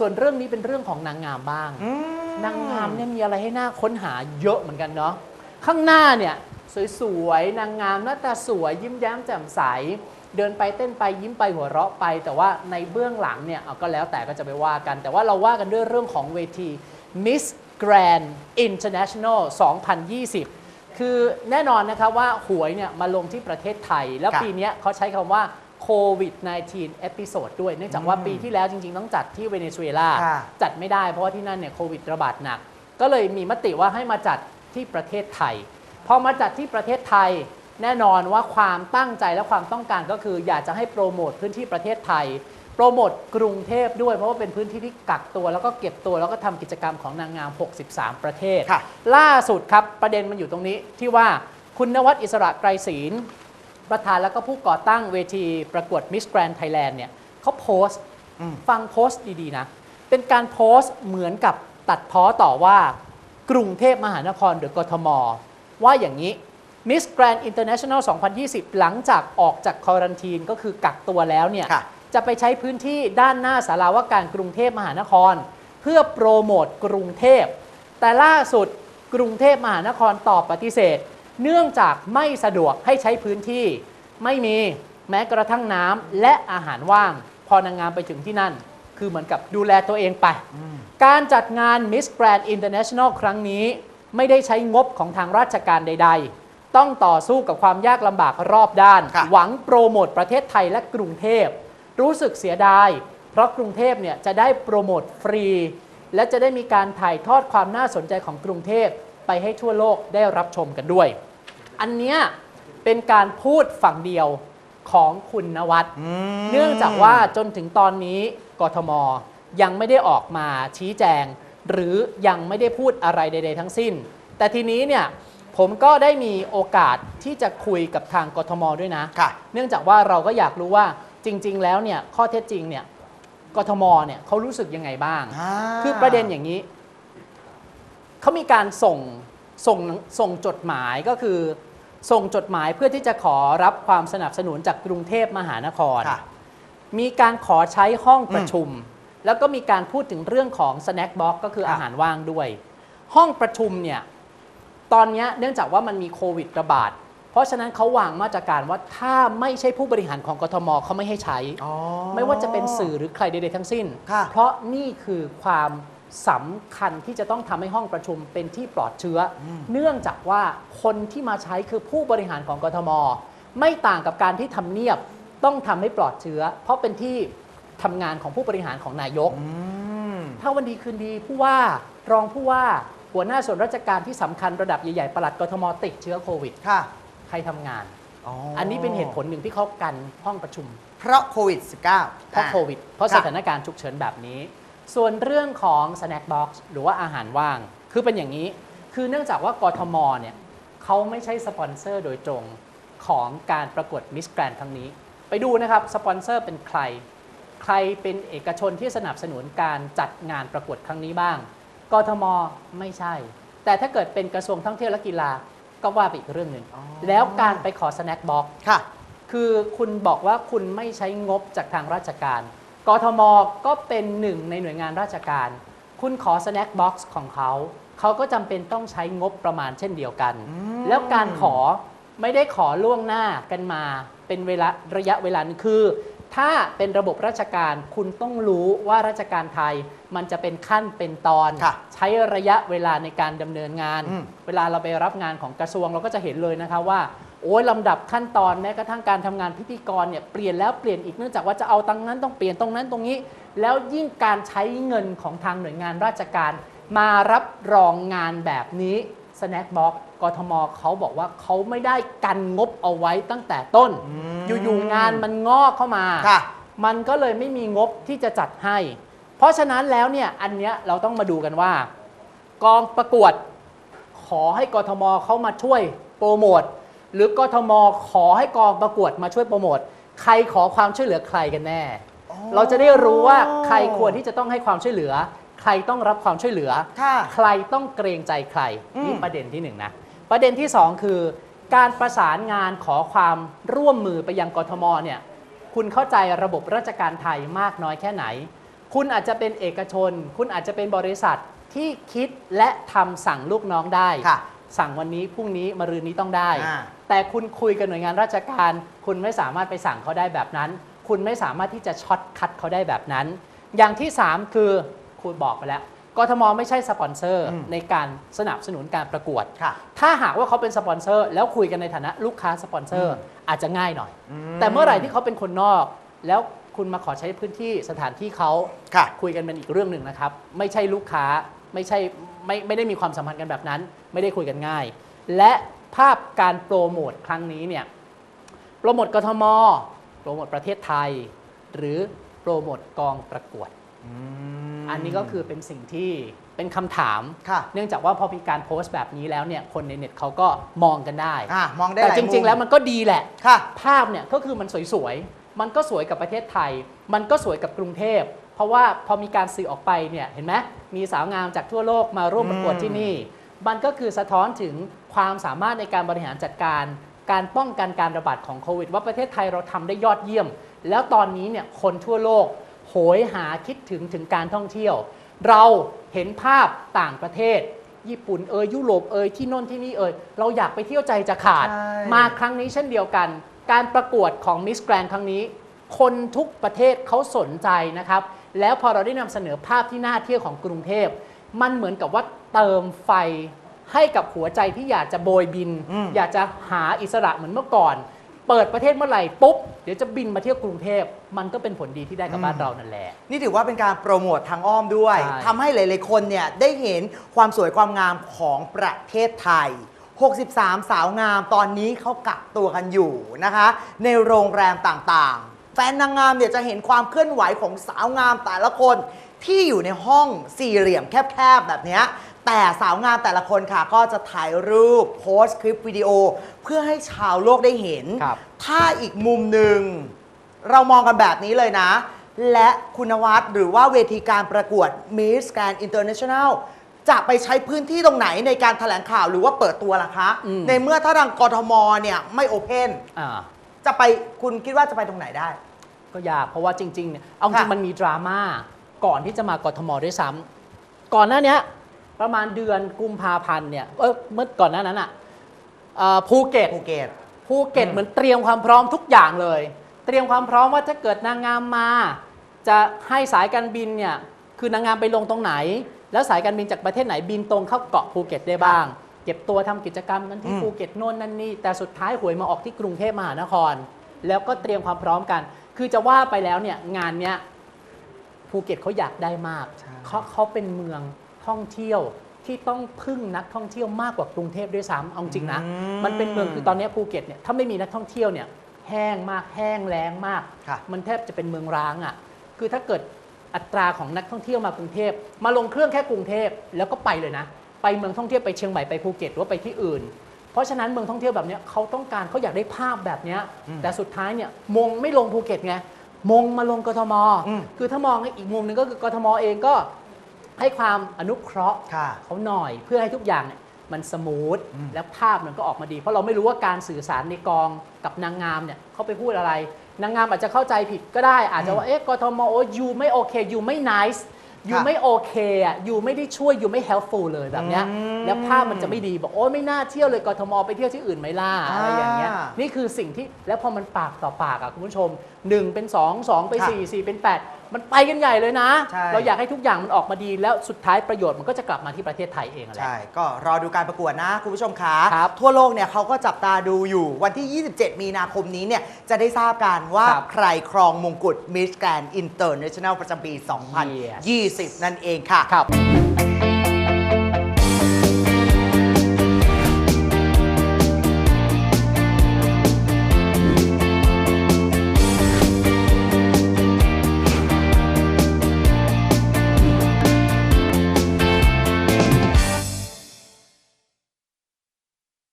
ส่วนเรื่องนี้เป็นเรื่องของนางงามบ้างอืมนางงามเนี่ยมีอะไรให้น่าค้นหาเยอะเหมือนกันเนาะข้างหน้าเนี่ยสวยๆนางงามหน้าตาสวยยิ้มแย้มแจ่มใส เดินไปเต้นไปยิ้มไปหัวเราะไป แต่ว่าในเบื้องหลังเนี่ยเอาก็แล้วแต่ก็จะไปว่ากัน แต่ว่าเราว่ากันด้วยเรื่องของเวที Miss Grand International 2020 คือแน่นอนนะครับว่าหวยเนี่ยมาลงที่ประเทศไทย แล้วครับปีเนี้ยเขาใช้คำว่า โควิด -19 เอพิโซดด้วย เนื่องจากว่าปีที่แล้วจริง ๆ ต้องจัดที่เวเนซุเอลา ค่ะ จัดไม่ได้เพราะว่าที่นั่นเนี่ยโควิดระบาดหนัก ก็เลยมีมติว่าให้มาจัดที่ประเทศไทย พอมาจัดที่ประเทศไทย แน่นอนว่าความตั้งใจและความต้องการก็คือ อยากจะให้โปรโมทพื้นที่ประเทศไทย โปรโมทกรุงเทพด้วยเพราะว่าเป็นพื้นที่ที่กักตัว แล้วก็เก็บตัวแล้วก็ทำกิจกรรมของนางงาม 63 ประเทศ ค่ะ ล่าสุดครับประเด็นมันอยู่ตรงนี้ที่ว่าคุณนวัดอิสระไกรศีล ประธานแล้วก็ผู้ก่อตั้งเวทีประกวด Miss Grand Thailand เนี่ยเขาโพสต์อืมฟังโพสต์ดีๆนะ เป็นการโพสต์เหมือนกับตัดพ้อต่อว่ากรุงเทพมหานครหรือกทม ว่าอย่างนี้ Miss Grand International 2020 หลังจากออกจากควอรันทีนก็คือกักตัวแล้วเนี่ยค่ะจะไปใช้พื้นที่ด้านหน้าสาราว่าการกรุงเทพมหานคร เพื่อโปรโมทกรุงเทพ แต่ล่าสุดกรุงเทพมหานครตอบปฏิเสธ เนื่องจากไม่สะดวกให้ใช้พื้นที่ ไม่มีแม้กระทั่งน้ำและอาหารว่าง พอนางงามไปถึงที่นั่น คือเหมือนกับดูแลตัวเองไป การจัดงาน Miss Grand International ครั้งนี้ ไม่ได้ใช้งบของทางราชการใด ๆ ต้องต่อสู้กับความยากลำบากรอบด้านค่ะหวังโปรโมทประเทศไทยและกรุงเทพ รู้สึกเสียดาย เพราะกรุงเทพเนี่ยจะได้โปรโมทฟรี และจะได้มีการถ่ายทอดความน่าสนใจของกรุงเทพไปให้ทั่วโลกได้รับชมกันด้วย อันเนี้ยเป็นการพูดฝั่งเดียวของคุณนวัด ม เนื่องจากว่าจนถึงตอนนี้กทมยังไม่ได้ออกมาชี้แจง หรือยังไม่ได้พูดอะไรใด ๆ ทั้งสิ้น แต่ทีนี้เนี่ยผมก็ได้มีโอกาสที่จะคุยกับทางกทมด้วยนะ ค่ะ เนื่องจากว่าเราก็อยากรู้ว่าจริง ๆ แล้วเนี่ยข้อเท็จจริงเนี่ยกทมเนี่ยเขารู้สึกยังไงบ้างาคือประเด็นอย่างนี้ เขามีการส่งส่งส่งจดหมายก็คือ ส่งจดหมายเพื่อที่จะขอรับความสนับสนุนจากกรุงเทพมหานคร ค่ะ มีการขอใช้ห้องประชุม แล้วก็มีการพูดถึงเรื่องของ snack box ก็คือครับ อาหารว่างด้วย ห้องประชุมเนี่ยตอนเนี้ยเนื่องจากว่ามันมีโควิดระบาด เพราะฉะนั้นเขาวางมาตรการว่าถ้าไม่ใช่ผู้บริหารของกทมเขาไม่ให้ใช้ อ๋อ ไม่ว่าจะเป็นสื่อหรือใครใดๆทั้งสิ้น ค่ะ เพราะนี่คือความ สำคัญที่จะต้องทำให้ห้องประชุมเป็นที่ปลอดเชื้ออเนื่องจากว่าคนที่มาใช้คือผู้บริหารของกทม ไม่ต่างกับการที่ทำเนียบต้องทำให้ปลอดเชื้อ เพราะเป็นที่ทำงานของผู้บริหารของนายกอืมถ้าวันดีคืนดีผู้ว่ารองผู้ว่าหัวหน้าส่วนราชการที่สำคัญระดับใหญ่ๆปลัดกทมติดเชื้อโควิดค่ะใครทำงานอ๋ออัอันนี้เป็นเหตุผลหนึ่งที่เขากันห้องประชุม เพราะโควิด -19 เพราะโควิด เพราะสถานการณ์ฉุกเฉินแบบนี้ ส่วนเรื่องของ snack box หรือว่าอาหารว่าง คือเป็นอย่างนี้ คือเนื่องจากว่ากทมเนี่ยเขาไม่ใช่สปอนเซอร์โดยตรงของการประกวด Miss Grand ครั้งนี้ ไปดูนะครับสปอนเซอร์เป็นใคร ใครเป็นเอกชนที่สนับสนุนการจัดงานประกวดครั้งนี้บ้าง กทมไม่ใช่ แต่ถ้าเกิดเป็นกระทรวงท่องเที่ยวและกีฬาก็ว่าไปอีกเรื่องหนึ่งอ๋อแล้วการไปขอ snack box ค่ะ คือคุณบอกว่าคุณไม่ใช้งบจากทางราชการ กทมก็เป็นหนึ่งในหน่วยงานราชการ คุณขอ snack box ของเขา เขาก็จำเป็นต้องใช้งบประมาณเช่นเดียวกันมแล้วการขอไม่ได้ขอล่วงหน้ากันมา เป็นเวลาระยะเวลาหนึงคือ ถ้าเป็นระบบราชการคุณต้องรู้ว่าราชการไทยมันจะเป็นขั้นเป็นตอน ค่ะใช้ระยะเวลาในการดำเนินงาน อืม เวลาเราไปรับงานของกระทรวงเราก็จะเห็นเลยนะคะว่า โอ้ยลำดับขั้นตอนแม้กระทั่งการทำงานพิธีกรเนี่ยเปลี่ยนแล้วเปลี่ยนอีกเนื่องจากว่าจะเอาตังนั้นต้องเปลี่ยนตรงนั้นตรงนี้ แล้วยิ่งการใช้เงินของทางหน่วยงานราชการ มารับรองงานแบบนี้ Snack Box กทมเขาบอกว่าเขาไม่ได้กันงบเอาไว้ตั้งแต่ต้น อยู่ๆงานมันงอกเข้ามาค่ะมันก็เลยไม่มีงบที่จะจัดให้ เพราะฉะนั้นแล้วเนี่ยอันเนี้ยเราต้องมาดูกันว่า กองประกวด ขอให้กทมเขามาช่วยโปรโมท หรือกทมขอให้กองประกวดมาช่วยโปรโมทใครขอความช่วยเหลือใครกันแน่ เราจะได้รู้ว่าใครควรที่จะต้องให้ความช่วยเหลือ ใครต้องรับความช่วยเหลือ ค่ะ ใครต้องเกรงใจใครอืม นี่ประเด็นที่หนึ่งนะประเด็นที่สองคือการประสานงานขอความร่วมมือไปยังกทมเนี่ยคุณเข้าใจระบบราชการไทยมากน้อยแค่ไหนกคุณอาจจะเป็นเอกชน คุณอาจจะเป็นบริษัทที่คิดและทำสั่งลูกน้องได้ ค่ะ สั่งวันนี้พรุ่งนี้มะรืนนี้ต้องได้ อ่า แต่คุณคุยกับหน่วยงานราชการ คุณไม่สามารถไปสั่งเขาได้แบบนั้น คุณไม่สามารถที่จะช็อตคัดเขาได้แบบนั้น อย่างที่ 3 คือคุณบอกไปแล้วกทมไม่ใช่สปอนเซอร์อืม ในการสนับสนุนการประกวด ค่ะ ถ้าหากว่าเขาเป็นสปอนเซอร์ แล้วคุยกันในฐานะลูกค้าสปอนเซอร์อืมอาจจะง่ายหน่อย อืแต่เมื่อไหร่ที่เขาเป็นคนนอก แล้วคุณมาขอใช้พื้นที่สถานที่เขา ค่ะ คุยกันเป็นอีกเรื่องหนึ่งนะครับ ไม่ใช่ลูกค้าไม่ใช่ ไม่ไม่ได้มีความสัมพันธ์กันแบบนั้น ไม่ได้คุยกันง่าย และภาพการโปรโมทครั้งนี้เนี่ยโปรโมทกทม โปรโมทประเทศไทย หรือโปรโมทกองประกวดมอันนี้ก็คือเป็นสิ่งที่เป็นคำถามค่ะเนื่องจากว่าพอมีการโพสต์แบบนี้แล้วเนี่ยคนในเน็ตเขาก็มองกันได้อะมองได้แต่หลายจริง ๆ แล้วมันก็ดีแหละค่ะภาพเนี่ยก็คือมันสวยๆ มันก็สวยกับประเทศไทย มันก็สวยกับกรุงเทพเพ ราะว่าพอมีการสื่อออกไปเนี่ยเห็นไหมมีสาวงามจากทั่วโลกมาร่วมประกวดอืมที่นี่ มันก็คือสะท้อนถึงความสามารถในการบริหารจัดการ การป้องกันการระบาดของโควิด ว่าประเทศไทยเราทำได้ยอดเยี่ยม แล้วตอนนี้เนี่ยคนทั่วโลกโหยหาคิดถึงถึงการท่องเที่ยว เราเห็นภาพต่างประเทศ ญี่ปุ่นเอยยุโรปเอยที่โน่นที่นี่เอยเราอยากไปเที่ยวใจจะขาดใช่มาครั้งนี้เช่นเดียวกัน การประกวดของมิสแกรนครั้งนี้ คนทุกประเทศเขาสนใจนะครับ แล้วพอเราได้นำเสนอภาพที่น่าเที่ยวของกรุงเทพ มันเหมือนกับว่าเติมไฟให้กับหัวใจที่อยากจะโบยบินอืมอยากจะหาอิสระเหมือนเมื่อก่อน เปิดประเทศเมื่อไหร่ปุ๊บเดี๋ยวจะบินมาเที่ยวกรุงเทพ มันก็เป็นผลดีที่ได้กับบ้านเรานั่นแหละ นี่ถือว่าเป็นการโปรโมททางอ้อมด้วยใช่ทำให้หลายๆคนเนี่ยได้เห็นความสวยความงามของประเทศไทย63 สาวงามตอนนี้เขากักตัวกันอยู่นะคะ ในโรงแรมต่างๆ แฟนนางงามเนี่ยจะเห็นความเคลื่อนไหวของสาวงามแต่ละคนที่อยู่ในห้องสี่เหลี่ยมแคบๆแบบเนี้ยแต่สาวงามแต่ละคนค่ะ ก็จะถ่ายรูปโพสต์คลิปวิดีโอ เพื่อให้ชาวโลกได้เห็นครับถ้าอีกมุมหนึ่ง เรามองกันแบบนี้เลยนะ และคุณวัฒน์หรือว่าเวทีการประกวด Miss Grand International จะไปใช้พื้นที่ตรงไหนในการแถลงข่าวหรือว่าเปิดตัวล่ะคะอืมในเมื่อถ้าทางกทมเนี่ยไม่โอเพนอ่า จะไปคุณคิดว่าจะไปตรงไหนได้ ก็ยากเพราะว่าจริงๆเนี่ยเอาจริงค่ะ มันมีดราม่าก่อนที่จะมากทมด้วยซ้ำก่อนหน้าเนี้ยประมาณเดือนกุมภาพันธ์เนี่ยเออเมื่อก่อนหน้านั้นอะเอ่อภูเก็ต ภูเก็ต ภูเก็ตอืม เหมือนเตรียมความพร้อมทุกอย่างเลย เตรียมความพร้อมว่าถ้าเกิดนางงามมา จะให้สายการบินเนี่ยคือนางงามไปลงตรงไหน แล้วสายการบินจากประเทศไหนบินตรงเข้าเกาะภูเก็ตได้บ้าง เก็บตัวทำกิจกรรมนั้นที่อืมภูเก็ตโน่นนั่นนี่แต่สุดท้ายหวยมาออกที่กรุงเทพมหานคร แล้วก็เตรียมความพร้อมกัน คือจะว่าไปแล้วเนี่ยงานเนี้ยภูเก็ตเขาอยากได้มากใช่เขาเขาเป็นเมืองท่องเที่ยวที่ต้องพึ่งนักท่องเที่ยวมากกว่ากรุงเทพด้วยซ้ำเอาจริงนะมันเป็นเมืองคือตอนนี้ภูเก็ตเนี่ยถ้าไม่มีนักท่องเที่ยวเนี่ยแห้งมากแห้งแล้งมากค่ะมันแทบจะเป็นเมืองร้างอะ่ะคือถ้าเกิดอัตราของนักท่องเที่ยวมากรุงเทพมาลงเครื่องแค่กรุงเทพแล้วก็ไปเลยนะ ไปเมืองท่องเที่ยวไปเชียงใหม่ไปภูเก็ตหรือว่าไปที่อื่น เพราะฉะนั้นเมืองท่องเที่ยวแบบเนี้ยเขาต้องการเขาอยากได้ภาพแบบเนี้ยอืมแต่สุดท้ายเนี่ยมงไม่ลงภูเก็ตไงมงมาลงกทมอืมคือถ้ามองอีกมุมหนึงก็คือกทมเองก็ให้ความอนุเคราะห์ค่ะเขาหน่อยเพื่อให้ทุกอย่างเนี่ยมันสมูทอืมแล้วภาพมันก็ออกมาดี เพราะเราไม่รู้ว่าการสื่อสารในกองกับนางงามเนี่ยเขาไปพูดอะไร นางงามอาจจะเข้าใจผิดก็ได้ อาจจะว่าเอ๊ะกทมโอ้ยูไม่โอเคยูไม่ nice ยูไม่โอเคอะยูไม่ได้ช่วยยูไม่ helpful เลยแบบเนี้ยอืมแล้วภาพมันจะไม่ดีบอกโอ้ยไม่น่าเที่ยวเลยกทมไปเที่ยวที่อื่นไหมล่ะอะไรอย่างเงี้ยอ่านี่คือสิ่งที่แล้วพอมันปากต่อปากอะคุณผู้ชม 1 เป็น 2 2 ไปค่ะ4 4 เป็น 8 มันไปกันใหญ่เลยนะ ใช่ เราอยากให้ทุกอย่างมันออกมาดีแล้วสุดท้ายประโยชน์มันก็จะกลับมาที่ประเทศไทยเองแหละ ใช่ ก็รอดูการประกวดนะคุณผู้ชมคะครับทั่วโลกเนี่ยเขาก็จับตาดูอยู่วันที่ 27 มีนาคมนี้เนี่ยจะได้ทราบกันว่าครับใครครองมงกุฎ Miss Grand International ประจำปี Yes 2020 นั่นเองค่ะ ครับ